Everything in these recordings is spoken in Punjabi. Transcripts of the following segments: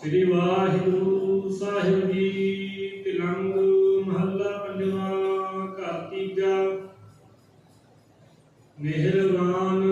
ਸ੍ਰੀ ਵਾਹਿਗੁਰੂ ਸਾਹਿਬ ਜੀ ਤਿਲੰਗ ਮਹੱਲਾ ਪੰਜਵਾਂ ਘਰ ਤੀਜਾ ਮਿਹਰਬਾਨ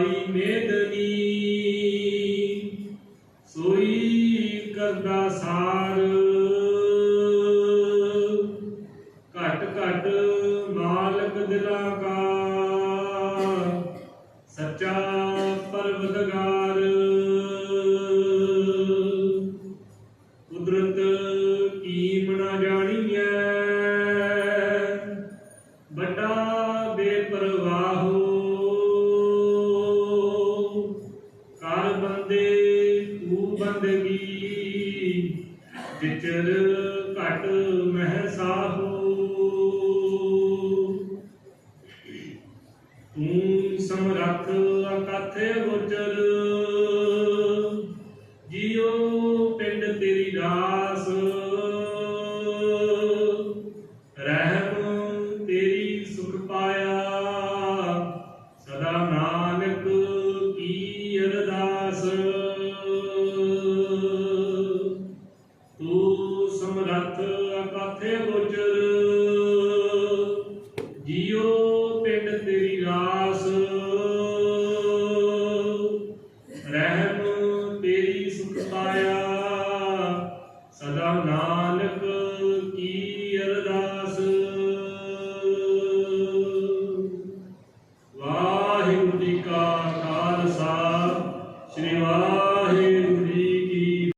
ਉਪਾਈ ਮੇਦਨੀ ਸੋਈ ਕਰਦਾ ਸਾਰ। ਘਟ ਘਟ ਮਾਲਕ ਦਿਲਾਂ ਕਾ ਸੱਚਾ ਪਰਵਦਗਾਰ ਕੁਦਰਤ ਕੀ ਕੀਮਣਾ ਜਾਣੀਐ? ਵੱਡਾ ਬੇਪਰਵਾਹੋ ਕਰ ਬੰਦੇ ਤੂੰ ਬੰਦਗੀ। ਵਿਚਰ ਘਟ ਮਹਿ ਸਾਹੋ। ਤੂੰ ਸਮਰੱਥ ਅਕਥ ਗੁਜਰ ਸਮਾਇਆ ਸਦਾ ਨਾਨਕ